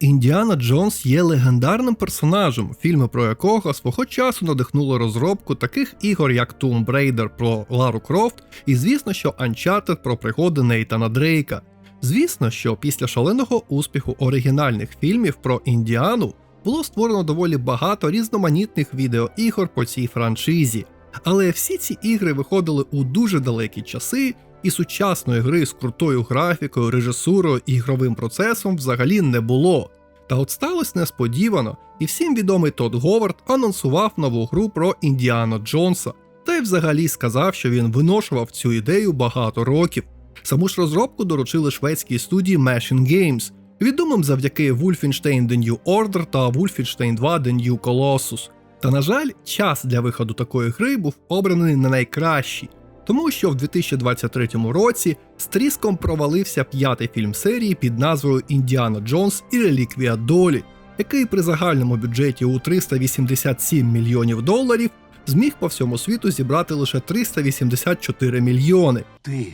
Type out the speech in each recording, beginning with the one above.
Індіана Джонс є легендарним персонажем, фільми про якого свого часу надихнули розробку таких ігор, як Tomb Raider про Лару Крофт, і звісно, що Uncharted про пригоди Нейтана Дрейка. Звісно, що після шаленого успіху оригінальних фільмів про Індіану було створено доволі багато різноманітних відеоігор по цій франшизі. Але всі ці ігри виходили у дуже далекі часи, і сучасної гри з крутою графікою, режисурою і ігровим процесом взагалі не було. Та от сталося несподівано, і всім відомий Тодд Говард анонсував нову гру про Індіана Джонса, та й взагалі сказав, що він виношував цю ідею багато років. Саму ж розробку доручили шведській студії Machine Games, відомим завдяки Wolfenstein The New Order та Wolfenstein 2 The New Colossus. Та на жаль, час для виходу такої гри був обраний не найкращий, тому що в 2023 році з тріском провалився п'ятий фільм серії під назвою Індіана Джонс і Реліквія Долі, який при загальному бюджеті у 387 мільйонів доларів зміг по всьому світу зібрати лише 384 мільйони. Ти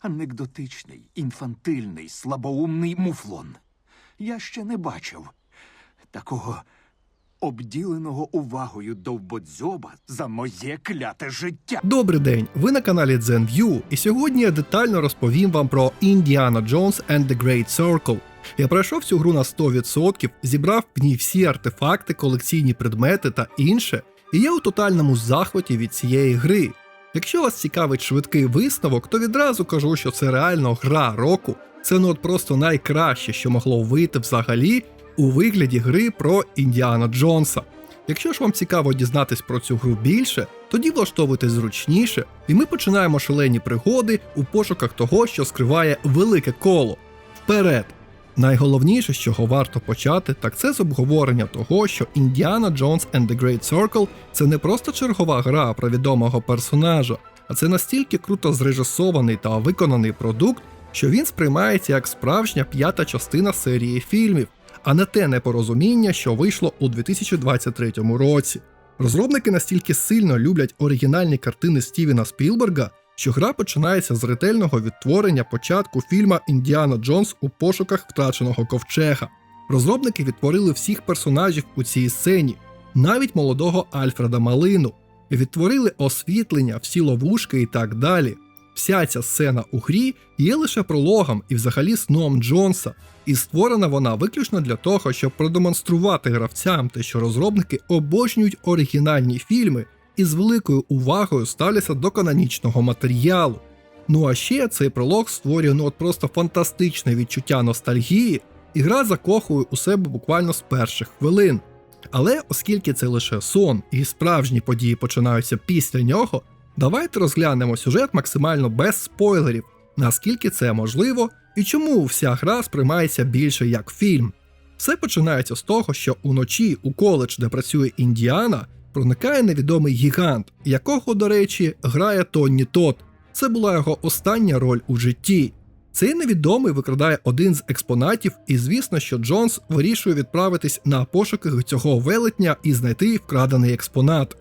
анекдотичний, інфантильний, слабоумний муфлон. Я ще не бачив такого обділеного увагою довбодзьоба за моє кляте життя. Добрий день! Ви на каналі ZenView, і сьогодні я детально розповім вам про Indiana Jones and the Great Circle. Я пройшов цю гру на 100%, зібрав в ній всі артефакти, колекційні предмети та інше, і я у тотальному захваті від цієї гри. Якщо вас цікавить швидкий висновок, то відразу кажу, що це реально гра року. Це ну от просто найкраще, що могло вийти взагалі у вигляді гри про Індіана Джонса. Якщо ж вам цікаво дізнатись про цю гру більше, тоді влаштовуйтесь зручніше, і ми починаємо шалені пригоди у пошуках того, що скриває велике коло. Вперед! Найголовніше, з чого варто почати, так це з обговорення того, що Indiana Jones and the Great Circle це не просто чергова гра про відомого персонажа, а це настільки круто зрежисований та виконаний продукт, що він сприймається як справжня п'ята частина серії фільмів, а не те непорозуміння, що вийшло у 2023 році. Розробники настільки сильно люблять оригінальні картини Стівена Спілберга, що гра починається з ретельного відтворення початку фільма Індіана Джонс у пошуках втраченого ковчега. Розробники відтворили всіх персонажів у цій сцені, навіть молодого Альфреда Малину, відтворили освітлення, всі ловушки і так далі. Вся ця сцена у грі є лише прологом і взагалі сном Джонса, і створена вона виключно для того, щоб продемонструвати гравцям те, що розробники обожнюють оригінальні фільми і з великою увагою ставляться до канонічного матеріалу. Ну а ще цей пролог створює ну от просто фантастичне відчуття ностальгії, і гра закохує у себе буквально з перших хвилин. Але оскільки це лише сон і справжні події починаються після нього, давайте розглянемо сюжет максимально без спойлерів, наскільки це можливо і чому вся гра сприймається більше як фільм. Все починається з того, що уночі у коледж, де працює Індіана, проникає невідомий гігант, якого, до речі, грає Тонні Тот. Це була його остання роль у житті. Цей невідомий викрадає один з експонатів, і звісно, що Джонс вирішує відправитись на пошуки цього велетня і знайти вкрадений експонат.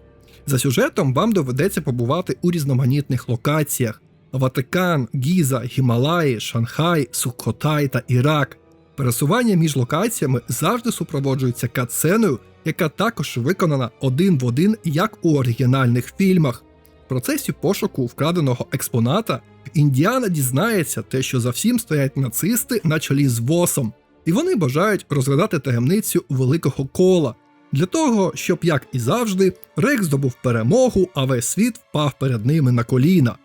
За сюжетом вам доведеться побувати у різноманітних локаціях: Ватикан, Гіза, Гімалаї, Шанхай, Сукхотай та Ірак. Пересування між локаціями завжди супроводжується катсценою, яка також виконана один в один, як у оригінальних фільмах. В процесі пошуку вкраденого експоната Індіана дізнається те, що за всім стоять нацисти на чолі з Восом, і вони бажають розгадати таємницю великого кола для того, щоб, як і завжди, Рекс здобув перемогу, а весь світ впав перед ними на коліна.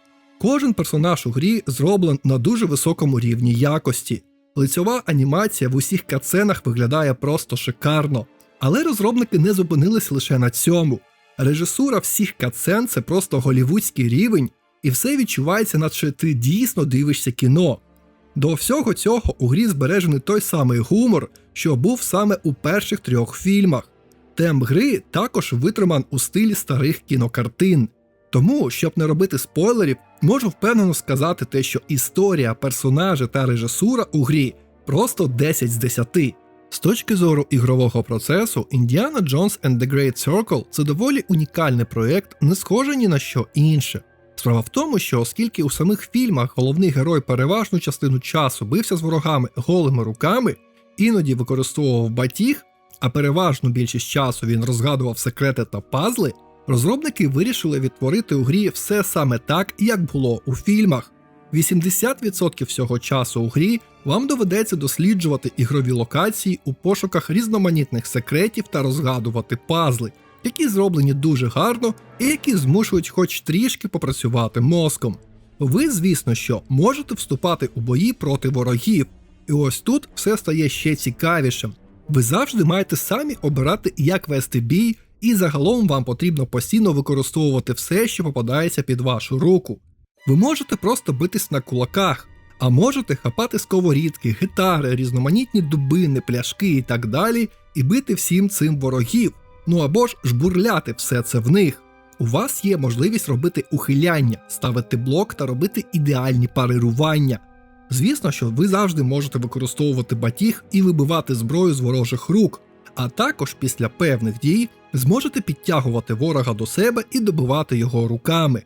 Кожен персонаж у грі зроблен на дуже високому рівні якості. Лицьова анімація в усіх катсценах виглядає просто шикарно. Але розробники не зупинились лише на цьому. Режисура всіх катсцен це просто голівудський рівень, і все відчувається, наче ти дійсно дивишся кіно. До всього цього у грі збережений той самий гумор, що був саме у перших трьох фільмах. Темп гри також витриман у стилі старих кінокартин. Тому, щоб не робити спойлерів, можу впевнено сказати те, що історія, персонажі та режисура у грі просто 10 з 10. З точки зору ігрового процесу, Indiana Jones and the Great Circle це доволі унікальний проєкт, не схожий ні на що інше. Справа в тому, що оскільки у самих фільмах головний герой переважну частину часу бився з ворогами голими руками, іноді використовував батіг, а переважну більшість часу він розгадував секрети та пазли, розробники вирішили відтворити у грі все саме так, як було у фільмах. 80% всього часу у грі вам доведеться досліджувати ігрові локації у пошуках різноманітних секретів та розгадувати пазли, які зроблені дуже гарно і які змушують хоч трішки попрацювати мозком. Ви, звісно, що можете вступати у бої проти ворогів, і ось тут все стає ще цікавішим. Ви завжди маєте самі обирати, як вести бій, і загалом вам потрібно постійно використовувати все, що попадається під вашу руку. Ви можете просто битись на кулаках, а можете хапати сковорідки, гітари, різноманітні дубини, пляшки і так далі, і бити всім цим ворогів. Ну або ж жбурляти все це в них. У вас є можливість робити ухиляння, ставити блок та робити ідеальні парирування. Звісно, що ви завжди можете використовувати батіг і вибивати зброю з ворожих рук, а також після певних дій зможете підтягувати ворога до себе і добивати його руками.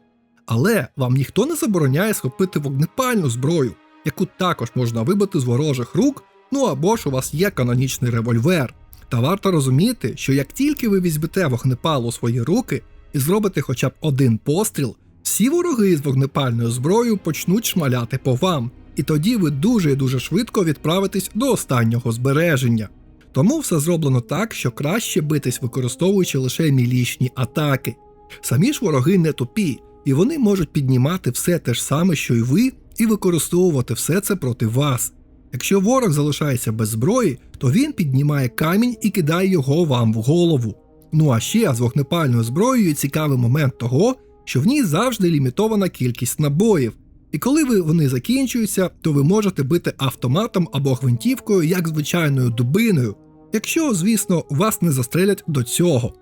Але вам ніхто не забороняє схопити вогнепальну зброю, яку також можна вибити з ворожих рук, ну або ж у вас є канонічний револьвер. Та варто розуміти, що як тільки ви візьмете вогнепал у свої руки і зробите хоча б один постріл, всі вороги з вогнепальною зброєю почнуть шмаляти по вам, і тоді ви дуже і дуже швидко відправитесь до останнього збереження. Тому все зроблено так, що краще битись, використовуючи лише мілічні атаки. Самі ж вороги не тупі, і вони можуть піднімати все те ж саме, що й ви, і використовувати все це проти вас. Якщо ворог залишається без зброї, то він піднімає камінь і кидає його вам в голову. Ну а ще з вогнепальною зброєю цікавий момент того, що в ній завжди лімітована кількість набоїв. І коли ви, вони закінчуються, то ви можете бити автоматом або гвинтівкою як звичайною дубиною, якщо, звісно, вас не застрелять до цього.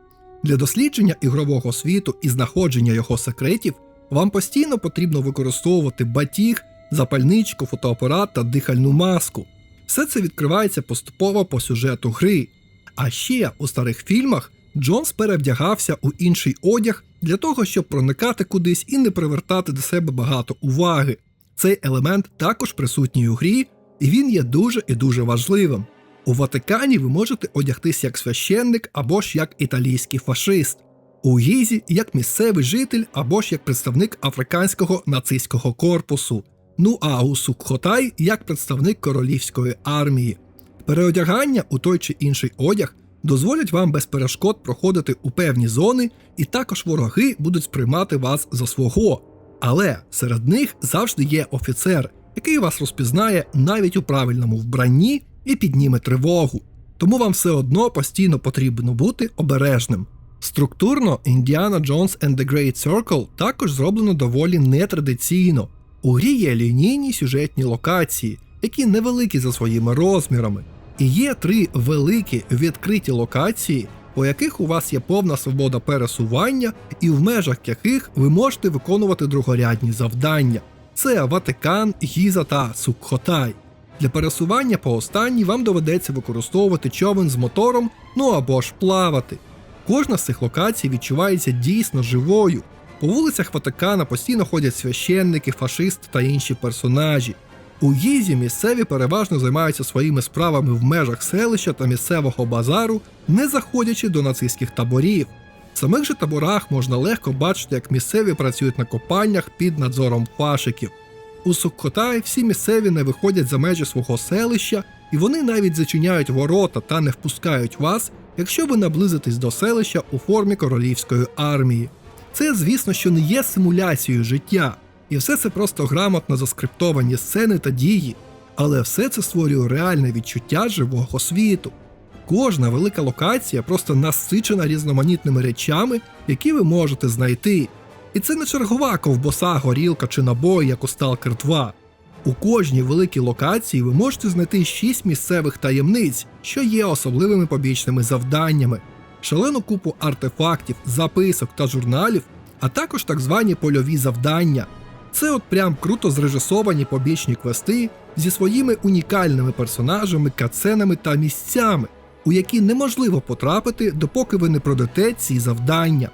Для дослідження ігрового світу і знаходження його секретів вам постійно потрібно використовувати батіг, запальничку, фотоапарат та дихальну маску. Все це відкривається поступово по сюжету гри. А ще у старих фільмах Джонс перевдягався у інший одяг для того, щоб проникати кудись і не привертати до себе багато уваги. Цей елемент також присутній у грі, і він є дуже і дуже важливим. У Ватикані ви можете одягтися як священник або ж як італійський фашист, у Гізі як місцевий житель або ж як представник африканського нацистського корпусу. Ну а у Сукхотай як представник королівської армії. Переодягання у той чи інший одяг дозволять вам без перешкод проходити у певні зони, і також вороги будуть сприймати вас за свого. Але серед них завжди є офіцер, який вас розпізнає навіть у правильному вбранні і підніме тривогу. Тому вам все одно постійно потрібно бути обережним. Структурно Indiana Jones and the Great Circle також зроблено доволі нетрадиційно. У грі є лінійні сюжетні локації, які невеликі за своїми розмірами, і є три великі відкриті локації, по яких у вас є повна свобода пересування, і в межах яких ви можете виконувати другорядні завдання. Це Ватикан, Гіза та Сукхотай. Для пересування по останній вам доведеться використовувати човен з мотором, ну або ж плавати. Кожна з цих локацій відчувається дійсно живою. По вулицях Ватикана постійно ходять священники, фашисти та інші персонажі. У Гізі місцеві переважно займаються своїми справами в межах селища та місцевого базару, не заходячи до нацистських таборів. В самих же таборах можна легко бачити, як місцеві працюють на копаннях під надзором фашиків. У Сукхотай всі місцеві не виходять за межі свого селища, і вони навіть зачиняють ворота та не впускають вас, якщо ви наблизитесь до селища у формі королівської армії. Це, звісно, що не є симуляцією життя, і все це просто грамотно заскриптовані сцени та дії, але все це створює реальне відчуття живого світу. Кожна велика локація просто насичена різноманітними речами, які ви можете знайти. І це не чергова ковбоса, горілка чи набої, як у Stalker 2. У кожній великій локації ви можете знайти 6 місцевих таємниць, що є особливими побічними завданнями, шалену купу артефактів, записок та журналів, а також так звані польові завдання. Це от прям круто зрежисовані побічні квести зі своїми унікальними персонажами, каценами та місцями, у які неможливо потрапити, допоки ви не пройдете ці завдання.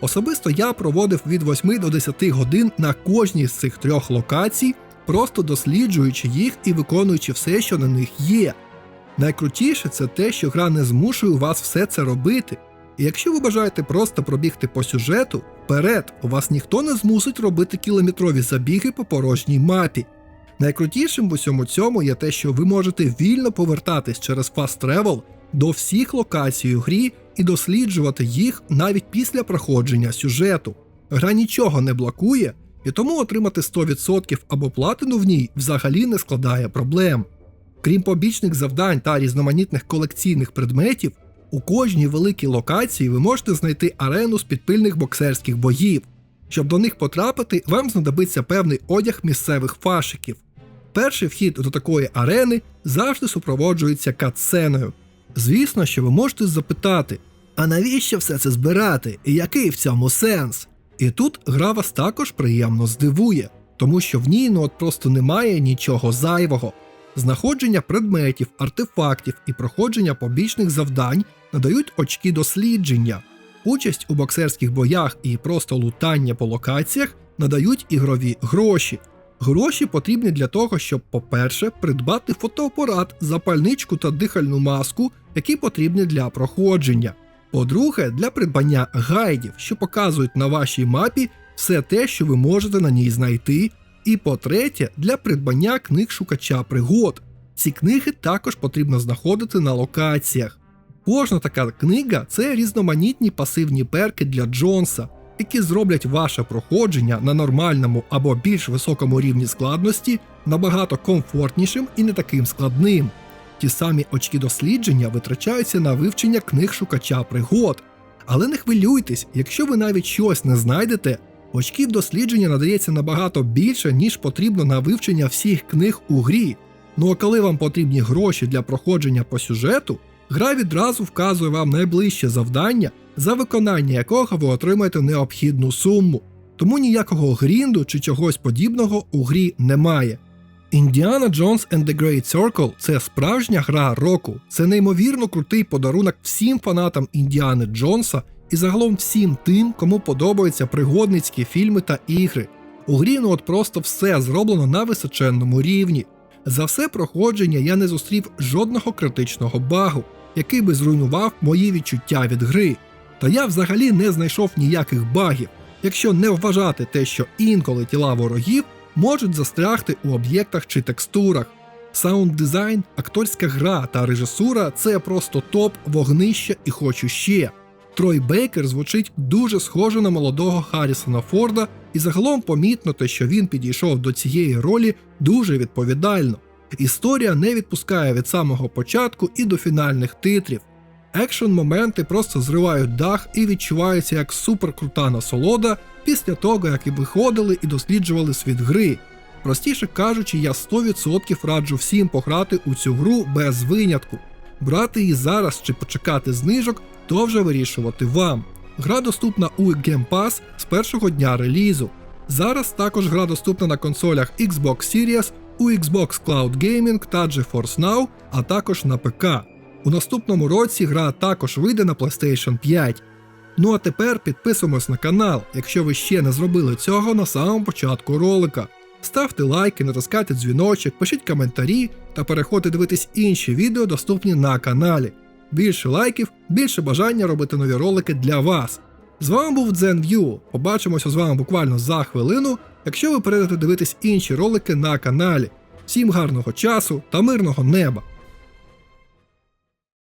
Особисто я проводив від 8 до 10 годин на кожній з цих трьох локацій, просто досліджуючи їх і виконуючи все, що на них є. Найкрутіше це те, що гра не змушує вас все це робити. І якщо ви бажаєте просто пробігти по сюжету, вперед, вас ніхто не змусить робити кілометрові забіги по порожній мапі. Найкрутішим в усьому цьому є те, що ви можете вільно повертатись через Fast Travel до всіх локацій у грі і досліджувати їх навіть після проходження сюжету. Гра нічого не блокує, і тому отримати 100% або платину в ній взагалі не складає проблем. Крім побічних завдань та різноманітних колекційних предметів, у кожній великій локації ви можете знайти арену з підпильних боксерських боїв. Щоб до них потрапити, вам знадобиться певний одяг місцевих фашиків. Перший вхід до такої арени завжди супроводжується катсценою. Звісно, що ви можете запитати, а навіщо все це збирати, і який в цьому сенс? І тут гра вас також приємно здивує, тому що в ній ну от просто немає нічого зайвого. Знаходження предметів, артефактів і проходження побічних завдань надають очки дослідження. Участь у боксерських боях і просто лутання по локаціях надають ігрові гроші. Гроші потрібні для того, щоб, по-перше, придбати фотоапарат, запальничку та дихальну маску, які потрібні для проходження. По-друге, для придбання гайдів, що показують на вашій мапі все те, що ви можете на ній знайти. І по-третє, для придбання книг шукача пригод. Ці книги також потрібно знаходити на локаціях. Кожна така книга це різноманітні пасивні перки для Джонса, які зроблять ваше проходження на нормальному або більш високому рівні складності набагато комфортнішим і не таким складним. Ті самі очки дослідження витрачаються на вивчення книг шукача пригод. Але не хвилюйтесь, якщо ви навіть щось не знайдете, очків дослідження надається набагато більше, ніж потрібно на вивчення всіх книг у грі. Ну а коли вам потрібні гроші для проходження по сюжету, гра відразу вказує вам найближче завдання, за виконання якого ви отримаєте необхідну суму. Тому ніякого грінду чи чогось подібного у грі немає. Indiana Jones and the Great Circle це справжня гра року. Це неймовірно крутий подарунок всім фанатам Індіани Джонса і загалом всім тим, кому подобаються пригодницькі фільми та ігри. У грі ну от просто все зроблено на височенному рівні. За все проходження я не зустрів жодного критичного багу, який би зруйнував мої відчуття від гри. Та я взагалі не знайшов ніяких багів, якщо не вважати те, що інколи тіла ворогів можуть застрягти у об'єктах чи текстурах. Саунд дизайн, акторська гра та режисура це просто топ, вогнище і хочу ще. Трой Бейкер звучить дуже схоже на молодого Харрісона Форда, і загалом помітно те, що він підійшов до цієї ролі дуже відповідально. Історія не відпускає від самого початку і до фінальних титрів. Екшн моменти просто зривають дах і відчуваються як суперкрута насолода після того, як і виходили і досліджували світ гри. Простіше кажучи, я 100% раджу всім пограти у цю гру без винятку. Брати її зараз чи почекати знижок, то вже вирішувати вам. Гра доступна у Game Pass з першого дня релізу. Зараз також гра доступна на консолях Xbox Series, у Xbox Cloud Gaming та GeForce Now, а також на ПК. У наступному році гра також вийде на PlayStation 5. Ну а тепер підписуємось на канал, якщо ви ще не зробили цього на самому початку ролика. Ставте лайки, натискайте дзвіночок, пишіть коментарі та переходьте дивитись інші відео, доступні на каналі. Більше лайків, більше бажання робити нові ролики для вас. З вами був ZenView. Побачимося з вами буквально за хвилину, якщо ви перейдете дивитись інші ролики на каналі. Всім гарного часу та мирного неба!